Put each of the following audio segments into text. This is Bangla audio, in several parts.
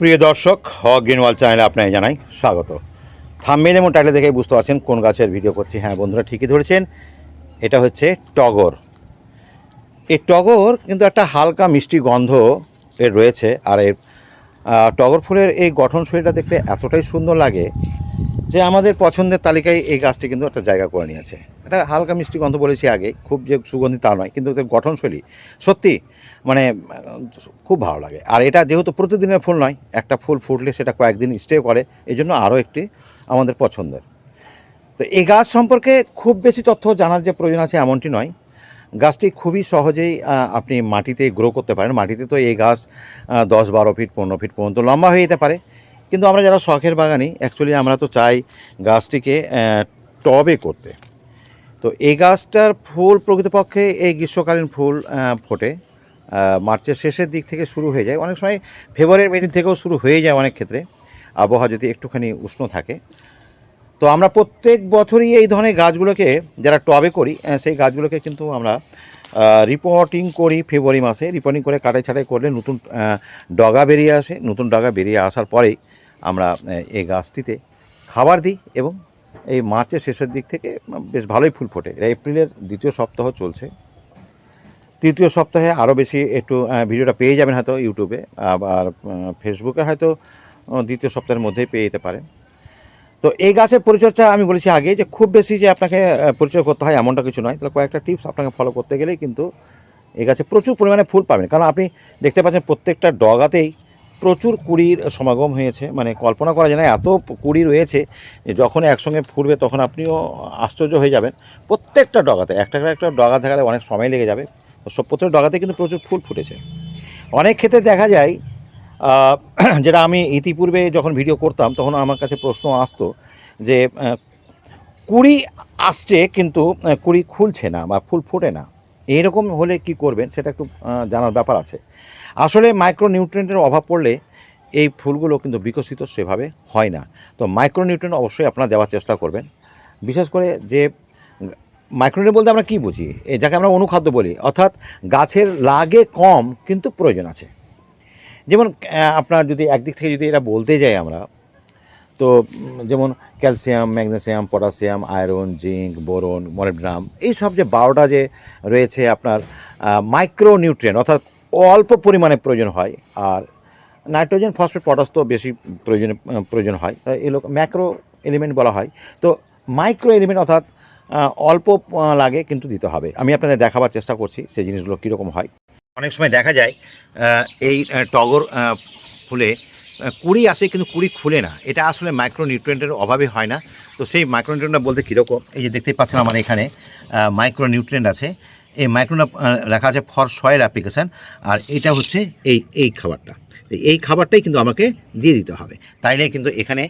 প্রিয় দর্শক হ গ্রিনওয়াল চ্যানেলে আপনাকে জানাই স্বাগত। থাম্বেল এবং টাইটেল দেখে বুঝতে পারছেন কোন গাছের ভিডিও করছি। হ্যাঁ বন্ধুরা ঠিকই ধরেছেন, এটা হচ্ছে টগর। এই টগর কিন্তু একটা হালকা মিষ্টি গন্ধ এর রয়েছে, আর এর টগর ফুলের এই গঠনশৈলীটা দেখতে এতটাই সুন্দর লাগে যে আমাদের পছন্দের তালিকায় এই গাছটি কিন্তু একটা জায়গা করে নিয়েছে। এটা হালকা মিষ্টি গন্ধ বলেছি আগে, খুব যে সুগন্ধি তা নয়, কিন্তু গঠনশৈলী, সত্যি মানে খুব ভালো লাগে। আর এটা যেহেতু প্রতিদিনের ফুল নয়, একটা ফুল ফুটলে সেটা কয়েকদিন স্টে করে এই জন্য আরও একটি আমাদের পছন্দের। তো এই গাছ সম্পর্কে খুব বেশি তথ্য জানার যে প্রয়োজন আছে এমনটি নয়। গাছটি খুবই সহজেই আপনি মাটিতে গ্রো করতে পারেন। মাটিতে তো এই গাছ দশ, বারো ফিট পনেরো ফিট পর্যন্ত লম্বা হয়ে যেতে পারে। কিন্তু আমরা যারা শখের বাগানি অ্যাকচুয়ালি আমরা তো চাই গাছটিকে টবে করতে। তো এই গাছটার ফুল প্রকৃতপক্ষে এই গ্রীষ্মকালীন ফুল ফোটে। মার্চের শেষের দিক থেকে শুরু হয়ে যায়। অনেক সময় ফেব্রুয়ারির মিডিল থেকেও শুরু হয়ে যায় অনেক ক্ষেত্রে। আবহাওয়া যদি একটুখানি উষ্ণ থাকে। তো আমরা প্রত্যেক বছরই এই ধরনের গাছগুলোকে যারা টবে করি সেই গাছগুলোকে কিন্তু আমরা রিপোর্টিং করি ফেব্রুয়ারি মাসে। রিপোর্টিং করে কাটাই ছাটাই করলে নতুন ডগা বেরিয়ে আসে। নতুন ডগা বেরিয়ে আসার পরেই আমরা এই গাছটিতে খাবার দিই এবং এই মার্চের শেষের দিক থেকে বেশ ভালোই ফুল ফোটে। এটা এপ্রিলের দ্বিতীয় সপ্তাহ চলছে। তৃতীয় সপ্তাহে আরও বেশি একটু ভিডিওটা পেয়ে যাবেন হয়তো ইউটিউবে, আবার ফেসবুকে হয়তো দ্বিতীয় সপ্তাহের মধ্যেই পেয়ে যেতে পারেন। তো এই গাছের পরিচর্যা আমি বলেছি আগে যে খুব বেশি যে আপনাকে পরিচয় করতে হয় এমনটা কিছু নয়। তাহলে কয়েকটা টিপস আপনাকে ফলো করতে গেলেই কিন্তু এই গাছে প্রচুর পরিমাণে ফুল পাবেন। কারণ আপনি দেখতে পাচ্ছেন প্রত্যেকটা ডগাতেই প্রচুর কুড়ির সমাগম হয়েছে। মানে কল্পনা করা যায় না, এত কুড়ি রয়েছে যখন একসঙ্গে ফুটবে তখন আপনিও আশ্চর্য হয়ে যাবেন। প্রত্যেকটা ডগাতে, একটা একটা ডগা দেখালে অনেক সময় লেগে যাবে। সব প্রত্যেক ডগাতে কিন্তু প্রচুর ফুল ফুটেছে। অনেক ক্ষেত্রে দেখা যায় যেটা আমি ইতিপূর্বে যখন ভিডিও করতাম, তখন আমার কাছে প্রশ্ন আসতো যে কুড়ি আসছে কিন্তু কুড়ি খুলছে না বা ফুল ফোটে না। এইরকম হলে কি করবেন সেটা একটু জানার ব্যাপার আছে। আসলে মাইক্রো নিউট্রিয়েন্টের অভাব পড়লে এই ফুলগুলো কিন্তু বিকশিত সেভাবে হয় না। তো মাইক্রো নিউট্রিয়েন্ট অবশ্যই আপনারা দেওয়ার চেষ্টা করবেন। বিশেষ করে যে, মাইক্রোনিউট্রিয়েন্ট বলতে আমরা কী বুঝি? যাকে আমরা অনুখাদ্য বলি, অর্থাৎ গাছের লাগে কম কিন্তু প্রয়োজন আছে। যেমন আপনার যদি একদিক থেকে যদি এটা বলতে যাই আমরা তো যেমন calcium, magnesium potassium iron, zinc, boron molybdenum এইসব যে বারোটা যে রয়েছে আপনার মাইক্রো নিউট্রিয়েন্ট অর্থাৎ অল্প পরিমাণে প্রয়োজন হয়, আর নাইট্রোজেন, ফসফেট, পটাশ তো বেশি প্রয়োজন প্রয়োজন হয় এগুলো ম্যাক্রো এলিমেন্ট বলা হয়, তো মাইক্রো এলিমেন্ট অর্থাৎ অল্প লাগে কিন্তু দিতে হবে। আমি আপনাদের দেখাবার চেষ্টা করছি সেই জিনিসগুলো কীরকম হয়। অনেক সময় দেখা যায় এই টগর ফুলে কুড়ি আসে কিন্তু কুড়ি খুলে না। এটা আসলে মাইক্রো নিউট্রিয়েন্টের অভাবে হয় না। তো সেই মাইক্রো নিউট্রিয়েন্টটা বলতে কীরকম? এই যে দেখতেই পাচ্ছেন আমার এখানে মাইক্রো নিউট্রিয়েন্ট আছে। এই মাইক্রোনা লেখা আছে ফর সয়েল অ্যাপ্লিকেশান আর এটা হচ্ছে এই এই খাবারটা। এই খাবারটাই কিন্তু আমাকে দিয়ে দিতে হবে। তাইলে কিন্তু এখানে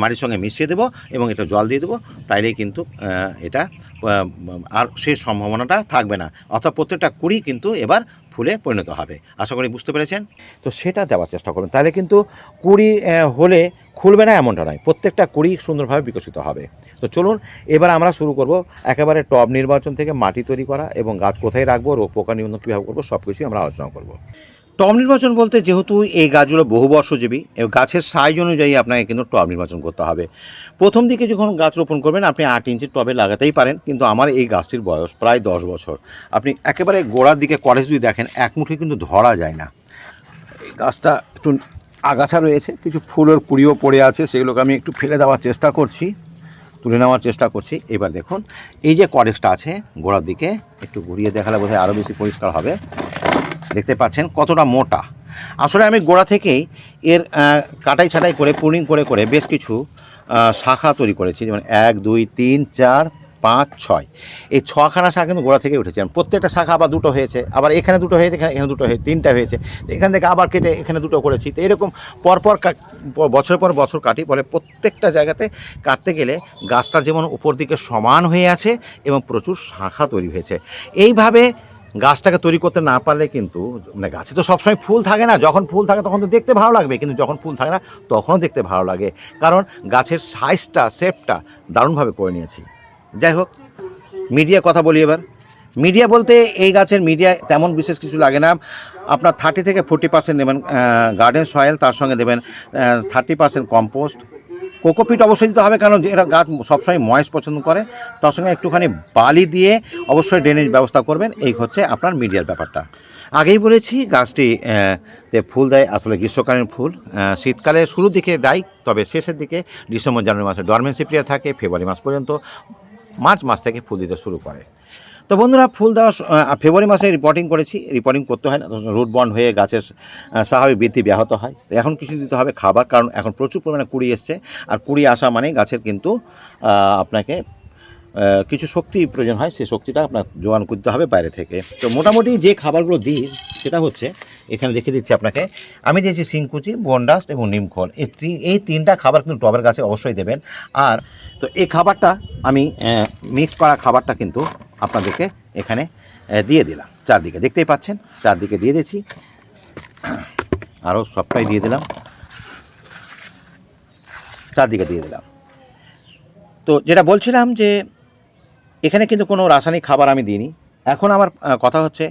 মাটির সঙ্গে মিশিয়ে দেবো এবং এটা জল দিয়ে দেবো। তাইলেই কিন্তু এটা আর সেই সম্ভাবনাটা থাকবে না। অর্থাৎ প্রত্যেকটা কুড়ি কিন্তু এবার ফুলে পরিণত হবে। আশা করি বুঝতে পেরেছেন? তো সেটা দেওয়ার চেষ্টা করবেন তাহলে কিন্তু কুড়ি হলে খুলবে না এমনটা নয়। প্রত্যেকটা কুড়ি সুন্দরভাবে বিকশিত হবে। তো চলুন, এবার আমরা শুরু করব একেবারে টব নির্বাচন থেকে মাটি তৈরি করা এবং গাছ কোথায় রাখব, রোগ পোকা নিয়ন্ত্রণ কীভাবে করব সব কিছুই আমরা আলোচনা করব। টব নির্বাচন বলতে যেহেতু এই গাছগুলো বহু বর্ষজীবী গাছের সাইজ অনুযায়ী আপনাকে কিন্তু টব নির্বাচন করতে হবে। প্রথম দিকে যখন গাছ রোপণ করবেন, আপনি আট ইঞ্চির টবে লাগাতেই পারেন, কিন্তু আমার এই গাছটির বয়স প্রায় দশ বছর। আপনি একেবারে গোড়ার দিকে কলেজ যদি দেখেন, এক মুঠে কিন্তু ধরা যায় না। এই গাছটা একটু আগাছা রয়েছে, কিছু ফুলের কুড়িও পড়ে আছে, সেগুলোকে আমি একটু ফেলে দেওয়ার চেষ্টা করছি, তুলে নেওয়ার চেষ্টা করছি। এবার দেখুন, এই যে করেক্সটা আছে, গোড়ার দিকে একটু ঘুরিয়ে দেখালে বোধহয় আরও বেশি পরিষ্কার হবে। দেখতে পাচ্ছেন কতটা মোটা। আসলে আমি গোড়া থেকেই এর কাটাই ছাটাই করে, পুলিং করে করে বেশ কিছু শাখা তৈরি করেছি। যেমন এক, দুই, তিন, চার, পাঁচ, ছয়। এই ছখানা শাখা কিন্তু গোড়া থেকে উঠেছে। প্রত্যেকটা শাখা আবার দুটো হয়েছে, আবার এখানে দুটো হয়েছে, এখানে এখানে দুটো হয়েছে, তিনটা হয়েছে। এখান থেকে আবার কেটে এখানে দুটো করেছি। তো এরকম পরপর বছর পর বছর কাটি, ফলে প্রত্যেকটা জায়গাতে কাটতে গেলে গাছটা যেমন উপর দিকে সমান হয়ে আছে এবং প্রচুর শাখা তৈরি হয়েছে। এইভাবে গাছটাকে তৈরি করতে না পারলে কিন্তু মানে গাছে তো সবসময় ফুল থাকে না, যখন ফুল থাকে তখন তো দেখতে ভালো লাগবে, কিন্তু যখন ফুল থাকে না, তখনও দেখতে ভালো লাগে। কারণ গাছের সাইজটা, শেপটা দারুণভাবে করে নিয়েছি। যাই হোক মিডিয়া কথা বলি এবার। মিডিয়া বলতে এই গাছের মিডিয়া তেমন বিশেষ কিছু লাগে না। আপনার থার্টি থেকে ফোর্টি পার্সেন্ট নেবেন গার্ডেন সয়েল তার সঙ্গে দেবেন থার্টি পার্সেন্ট কম্পোস্ট কোকোপিট অবশ্যই দিতে হবে, কারণ এরা গাছ সবসময় ময়েস পছন্দ করে। তার সঙ্গে একটুখানি বালি দিয়ে অবশ্যই ড্রেনেজ ব্যবস্থা করবেন। এই হচ্ছে আপনার মিডিয়ার ব্যাপারটা। আগেই বলেছি, গাছটি ফুল দেয় আসলে গ্রীষ্মকালীন ফুল। শীতকালের শুরুর দিকে দেয়, তবে শেষের দিকে ডিসেম্বর, জানুয়ারি মাসে ডরমেন্সি পিরিয়ড থাকে, ফেব্রুয়ারি মাস পর্যন্ত মার্চ মাস থেকে ফুল দিতে শুরু করে। তো বন্ধুরা, ফুল দেওয়ার ফেব্রুয়ারি মাসে রিপোর্টিং করেছি। রিপোর্টিং করতে হয় না রুট বন্ড হয়ে গাছের স্বাভাবিক বৃদ্ধি ব্যাহত হয়। তো এখন কিছু দিতে হবে খাবার, কারণ এখন প্রচুর পরিমাণে কুড়ি এসছে। আর কুড়ি আসা মানে গাছের কিন্তু আপনাকে কিছু শক্তি প্রয়োজন হয় সেই শক্তিটা আপনার জোগান করতে হবে বাইরে থেকে। তো মোটামুটি যে খাবারগুলো দিই, সেটা হচ্ছে এখানে দেখে দিচ্ছি আপনাকে। আমি দিয়েছি সিংকুচি বনডাস্ট এবং নিমখোল এই তিন- এই তিনটা খাবার কিন্তু টবের গাছে অবশ্যই দেবেন। আর তো এই খাবারটা আমি মিক্স করা খাবারটা কিন্তু আপনাদেরকে এখানে দিয়ে দিলাম চারদিকে। দেখতেই পাচ্ছেন? চারদিকে দিয়ে দিয়েছি। আরও সবটাই দিয়ে দিলাম। চারদিকে দিয়ে দিলাম। তো যেটা বলছিলাম যে, এখানে কিন্তু কোনো রাসায়নিক খাবার আমি দিইনি। এখন আমার কথা হচ্ছে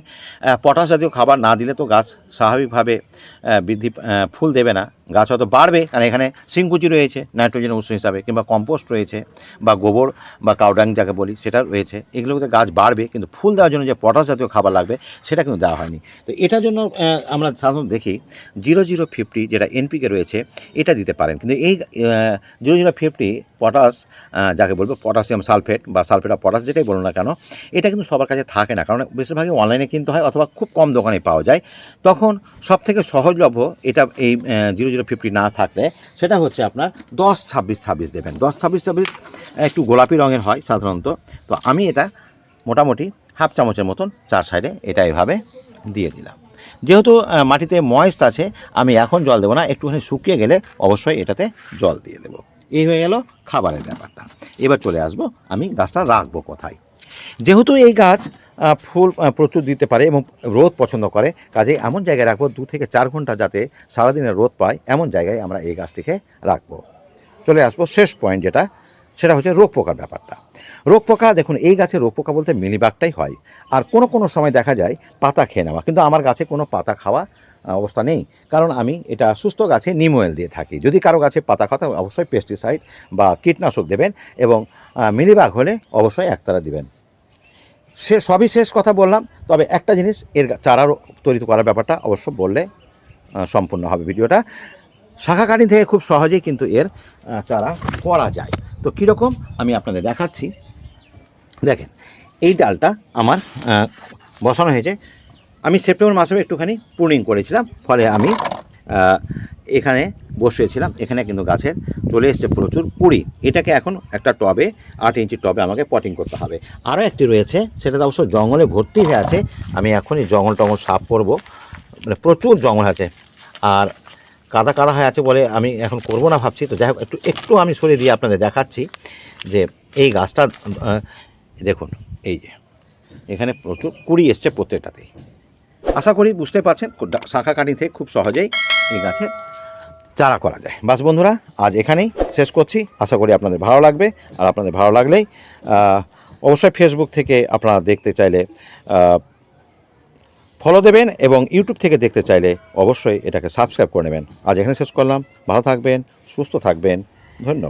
পটাশ জাতীয় খাবার না দিলে তো গাছ স্বাভাবিকভাবে বৃদ্ধি ফুল দেবে না। গাছ হয়তো বাড়বে, কারণ এখানে সিংকুচি রয়েছে, নাইট্রোজেন উৎস হিসাবে, কিংবা কম্পোস্ট রয়েছে, বা গোবর, বা কাউডাং যাকে বলি, সেটা রয়েছে। এগুলোতে গাছ বাড়বে, কিন্তু ফুল দেওয়ার জন্য যে পটাশ জাতীয় খাবার লাগবে, সেটা কিন্তু দেওয়া হয়নি। তো এটার জন্য আমরা সাধারণত দেখি, জিরো জিরো ফিফটি যেটা এনপিকে রয়েছে, এটা দিতে পারেন। কিন্তু এই জিরো জিরো ফিফটি পটাশ যাকে বলব, পটাশিয়াম সালফেট, বা সালফেট অফ পটাশ যেটাই বলুন না কেন, এটা কিন্তু সবার কাছে থাকে না। কারণ বেশিরভাগই অনলাইনে কিনতে হয়, অথবা খুব কম দোকানে পাওয়া যায়। তখন সব থেকে সহজলভ্য এটা এই জিরো জিরো ফিফটি না থাকলে সেটা হচ্ছে আপনার দশ ছাব্বিশ ছাব্বিশ দেবেন। দশ ছাব্বিশ ছাব্বিশ, একটু গোলাপি রঙের হয় সাধারণত। তো আমি এটা মোটামুটি হাফ চামচের মতন চার সাইডে এটা এভাবে দিয়ে দিলাম। যেহেতু মাটিতে ময়েস্ট আছে, আমি এখন জল দেবো না, একটুখানি শুকিয়ে গেলে অবশ্যই এটাতে জল দিয়ে দেবো। এই হয়ে গেল খাবারের ব্যাপারটা। এবার চলে আসব, আমি গাছটা রাখব কোথায়। যেহেতু এই গাছ ফুল প্রচুর দিতে পারে এবং রোদ পছন্দ করে। কাজে এমন জায়গায় রাখব দু থেকে চার ঘণ্টা যাতে সারাদিনের রোদ পায়, এমন জায়গায় আমরা এই গাছটিকে রাখব। চলে আসব শেষ পয়েন্ট যেটা, সেটা হচ্ছে রোগ পোকার ব্যাপারটা। রোগ পোকা, দেখুন, এই গাছে রোগ পোকা বলতে মিলিবাগটাই হয়। আর কোনো কোনো সময় দেখা যায় পাতা খেয়ে নেওয়া, কিন্তু আমার গাছে কোনো পাতা খাওয়া অবস্থা নেই। কারণ আমি এটা সুস্থ গাছে নিম অয়েল দিয়ে থাকি। যদি কারও গাছে পাতা খাওয়া অবশ্যই পেস্টিসাইড বা কীটনাশক দেবেন এবং মিলিবাগ হলে অবশ্যই একতারা দিবেন। সে সবই শেষ কথা বললাম। তবে একটা জিনিস এর চারা তৈরি করার ব্যাপারটা অবশ্য বললে সম্পূর্ণ হবে ভিডিওটা। শাখাকাটি থেকে খুব সহজেই কিন্তু এর চারা করা যায়। তো কীরকম? আমি আপনাদের দেখাচ্ছি। দেখেন, এই ডালটা আমার বসানো হয়েছে। আমি সেপ্টেম্বর মাসেও একটুখানি প্রুনিং করেছিলাম। ফলে আমি এখানে বসিয়েছিলাম। এখানে কিন্তু গাছের চলে এসছে প্রচুর কুড়ি। এটাকে এখন একটা টবে, আট ইঞ্চি টবে আমাকে পটিং করতে হবে। আরও একটি রয়েছে, সেটাতে অবশ্য জঙ্গলে ভর্তি হয়ে আছে। আমি এখনই জঙ্গল টঙ্গল সাফ করব। মানে প্রচুর জঙ্গল আছে। আর কাদা কাদা হয়ে আছে বলে আমি এখন করব না ভাবছি। তো যাই হোক, একটু একটু আমি সরিয়ে দিয়ে আপনাদের দেখাচ্ছি যে এই গাছটা দেখুন, এই যে, এখানে প্রচুর কুড়ি এসছে প্রত্যেকটাতেই। আশা করি বুঝতে পারছেন শাখা কাটি থেকে খুব সহজেই এই গাছে চারা করা যায়। বাস বন্ধুরা, আজ এখানেই শেষ করছি। আশা করি আপনাদের ভালো লাগবে। আর আপনাদের ভালো লাগলেই অবশ্যই ফেসবুক থেকে আপনারা দেখতে চাইলে ফলো দেবেন এবং ইউটিউব থেকে দেখতে চাইলে অবশ্যই এটাকে সাবস্ক্রাইব করে নেবেন। আজ এখানে শেষ করলাম। ভালো থাকবেন, সুস্থ থাকবেন। ধন্যবাদ।